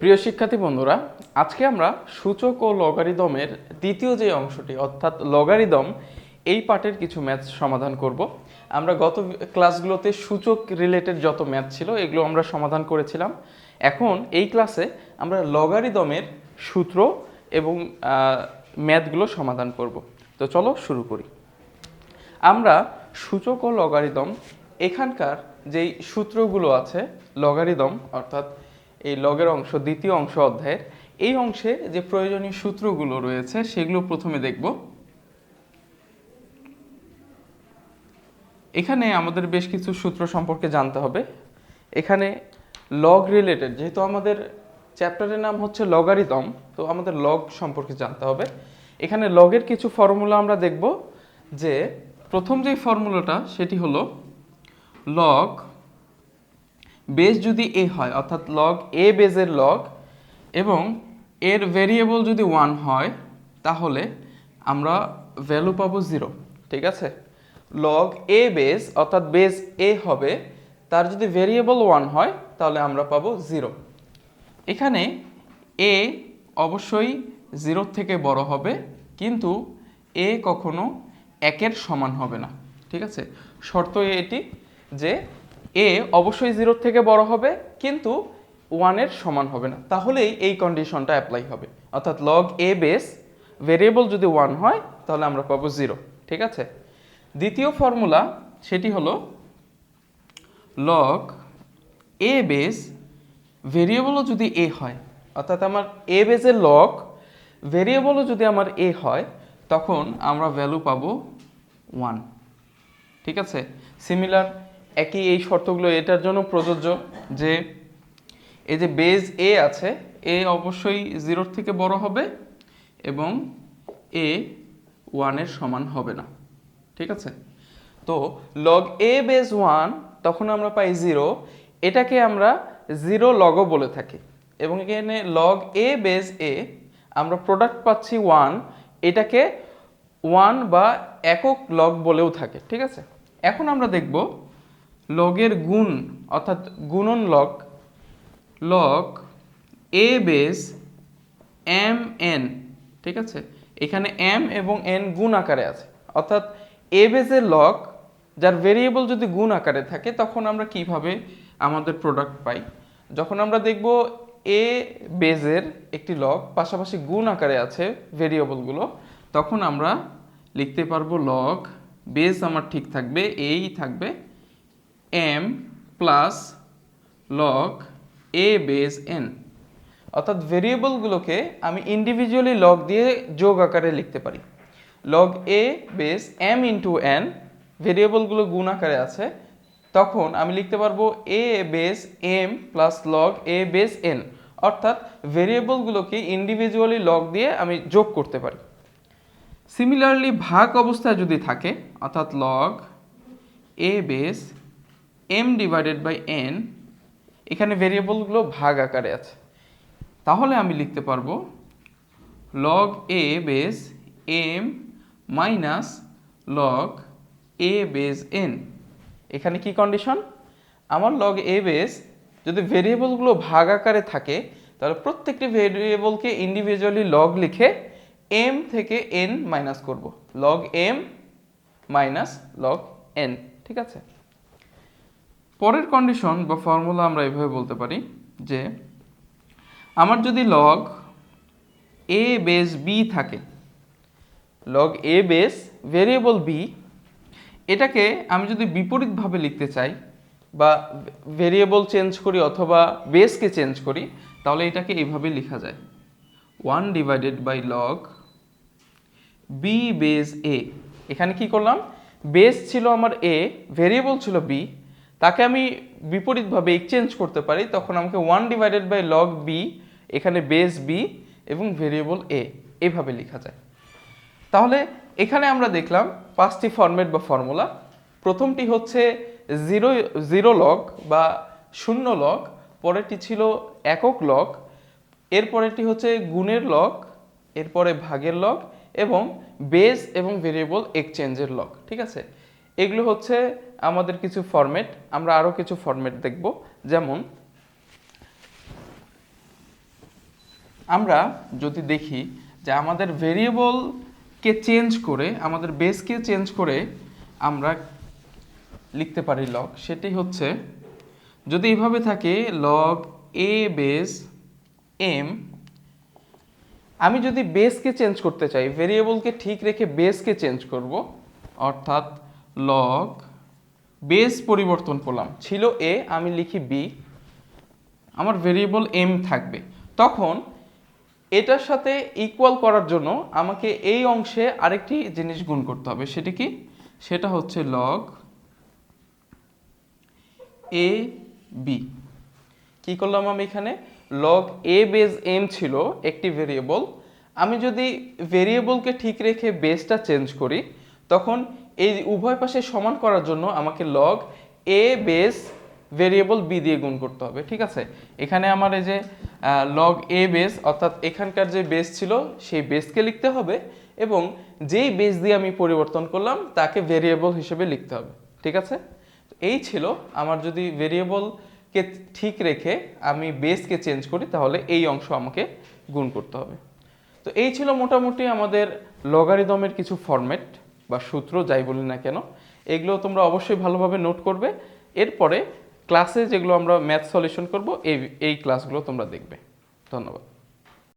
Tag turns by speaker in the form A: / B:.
A: প্রিয় শিক্ষার্থী বন্ধুরা, আজকে আমরা সূচক ও লগারিদমের দ্বিতীয় যে অংশটি, অর্থাৎ লগারিদম, এই পার্টের কিছু ম্যাথ সমাধান করব। আমরা গত ক্লাসগুলোতে সূচক রিলেটেড যত ম্যাথ ছিল, এগুলো আমরা সমাধান করেছিলাম। এখন এই ক্লাসে আমরা লগারিদমের সূত্র এবং ম্যাথগুলো সমাধান করব। তো চলো শুরু করি। আমরা সূচক ও লগারিদম, এখানকার যেই সূত্রগুলো আছে, লগারিদম, অর্থাৎ এই লগের অংশ, দ্বিতীয় অংশ অধ্যায়ের, এই অংশে যে প্রয়োজনীয় সূত্রগুলো রয়েছে সেগুলো প্রথমে দেখব। এখানে আমাদের বেশ কিছু সূত্র সম্পর্কে জানতে হবে। এখানে লগ রিলেটেড যেহেতু আমাদের চ্যাপ্টারের নাম হচ্ছে লগারিদম তো আমাদের লগ সম্পর্কে জানতে হবে। এখানে লগের কিছু ফর্মুলা আমরা দেখব যে প্রথম যে ফর্মুলাটা সেটি হলো লগ বেস যদি এ হয়, অর্থাৎ লগ এ বেজের লগ এবং এর ভেরিয়েবল যদি ওয়ান হয়, তাহলে আমরা ভ্যালু পাবো জিরো ঠিক আছে? লগ এ বেস অর্থাৎ বেস এ হবে, তার যদি ভেরিয়েবল ওয়ান হয়, তাহলে আমরা পাবো জিরো এখানে এ অবশ্যই জিরোর থেকে বড় হবে, কিন্তু এ কখনো একের সমান হবে না, ঠিক আছে? শর্ত এটি যে এ অবশ্যই জিরোর থেকে বড় হবে, কিন্তু ওয়ানের সমান হবে না। তাহলেই এই কন্ডিশনটা অ্যাপ্লাই হবে। অর্থাৎ লগ এ বেস ভেরিয়েবল যদি ওয়ান হয়, তাহলে আমরা পাবো জিরো ঠিক আছে? দ্বিতীয় ফর্মুলা সেটি হলো লগ এ বেস ভেরিয়েবলও যদি এ হয়, অর্থাৎ আমার এ বেসের লগ ভেরিয়েবলও যদি আমার এ হয়, তখন আমরা ভ্যালু পাবো ওয়ান ঠিক আছে? সিমিলার একই এই শর্তগুলো এটার জন্য প্রযোজ্য যে এই যে বেজ এ আছে এ অবশ্যই জিরোর থেকে বড় হবে এবং এ ওয়ানের সমান হবে না। ঠিক আছে? তো লগ এ বেজ ওয়ান তখন আমরা পাই জিরো এটাকে আমরা জিরো লগও বলে থাকি। এবং এখানে লগ এ বেজ এ আমরা প্রোডাক্ট পাচ্ছি ওয়ান এটাকে ওয়ান বা একক লগ বলেও থাকে। ঠিক আছে? এখন আমরা দেখব লগের গুণ, অর্থাৎ গুণন log log a base M N, ঠিক আছে? এখানে এম এবং এন গুণ আকারে আছে। অর্থাৎ এ বেসের লক যার ভেরিয়েবল যদি গুণ আকারে থাকে, তখন আমরা কীভাবে আমাদের প্রোডাক্ট পাই? যখন আমরা দেখব এ বেজের একটি লক পাশাপাশি গুণ আকারে আছে ভেরিয়েবলগুলো, তখন আমরা লিখতে পারব লগ বেস আমার ঠিক থাকবে, এই থাকবে M plus log a base N অর্থাৎ ভেরিয়েবলগুলোকে আমি ইন্ডিভিজুয়ালি লগ দিয়ে যোগ আকারে লিখতে পারি। Log a base M into N ভেরিয়েবলগুলো গুণ আকারে আছে, তখন আমি লিখতে পারব a base M plus log a base N অর্থাৎ ভেরিয়েবলগুলোকে ইন্ডিভিজুয়ালি লগ দিয়ে আমি যোগ করতে পারি। সিমিলারলি ভাগ অবস্থায় যদি থাকে, অর্থাৎ log a base M divided by N এখানে ভেরিয়েবলগুলো ভাগ আকারে আছে। তাহলে আমি লিখতে পারব log a base M minus log a base N এখানে কি কন্ডিশন আমার লগ এ বেস যদি ভেরিয়েবলগুলো ভাগ আকারে থাকে, তাহলে প্রত্যেকটি ভেরিয়েবলকে ইন্ডিভিজুয়ালি লগ লিখে এম থেকে এন মাইনাস করব। Log M minus log N ঠিক আছে? পরের কন্ডিশন বা ফর্মুলা আমরা এভাবে বলতে পারি যে, আমার যদি লগ এ বেস বি থাকে log a base variable B এটাকে আমি যদি বিপরীতভাবে লিখতে চাই বা ভেরিয়েবল চেঞ্জ করি অথবা বেসকে চেঞ্জ করি, তাহলে এটাকে এইভাবে লেখা যায়। One divided by log B base a এখানে কি করলাম? বেস ছিল আমার এ ভেরিয়েবল ছিল বি তাকে আমি বিপরীতভাবে এক্সচেঞ্জ করতে পারি, তখন আমাকে one divided by log B এখানে বেস বি এবং ভেরিয়েবল এ এভাবে লেখা যায়। তাহলে এখানে আমরা দেখলাম পাঁচটি ফরম্যাট বা ফর্মুলা প্রথমটি হচ্ছে জিরো জিরো লগ বা শূন্য লগ পরেরটি ছিল একক লগ এরপরেরটি হচ্ছে গুণের লগ এরপরে ভাগের লগ এবং বেস এবং ভেরিয়েবল এক্সচেঞ্জের লগ ঠিক আছে? এগুলো হচ্ছে আমাদের কিছু ফরম্যাট আমরা আরও কিছু ফরম্যাট দেখব। যেমন, আমরা যদি দেখি যে আমাদের ভেরিয়েবলকে চেঞ্জ করে, আমাদের বেসকে চেঞ্জ করে আমরা লিখতে পারি লগ সেটি হচ্ছে, যদি এভাবে থাকে লগ এ বেস এম আমি যদি বেসকে চেঞ্জ করতে চাই ভেরিয়েবলকে ঠিক রেখে বেসকে চেঞ্জ করব, অর্থাৎ লগ বেস পরিবর্তন করলাম। ছিল এ আমি লিখি বি আমার ভেরিয়েবল এম থাকবে। তখন এটার সাথে ইকুয়াল করার জন্য আমাকে এই অংশে আরেকটি জিনিস গুণ করতে হবে। সেটি কি? সেটা হচ্ছে লগ এ বি কি করলাম আমি এখানে? লগ এ বেস এম ছিল একটি ভেরিয়েবল আমি যদি ভেরিয়েবলকে ঠিক রেখে বেসটা চেঞ্জ করি, তখন এই উভয় পাশে সমান করার জন্য আমাকে log a base variable B দিয়ে গুণ করতে হবে, ঠিক আছে? এখানে আমার এই যে লগ এ বেস অর্থাৎ এখানকার যে বেস ছিল, সেই বেসকে লিখতে হবে এবং যেই বেস দিয়ে আমি পরিবর্তন করলাম, তাকে ভেরিয়েবল হিসেবে লিখতে হবে, ঠিক আছে? এই ছিল আমার যদি ভেরিয়েবলকে ঠিক রেখে আমি বেসকে চেঞ্জ করি, তাহলে এই অংশ আমাকে গুণ করতে হবে। তো এই ছিল মোটামুটি আমাদের লগারিদমের কিছু ফরম্যাট বা সূত্র যাই বলি না কেন এগুলো তোমরা অবশ্যই ভালোভাবে নোট করবে। এরপরে ক্লাসে যেগুলো আমরা ম্যাথ সলিউশন করব, এই এই ক্লাসগুলো তোমরা দেখবে। ধন্যবাদ।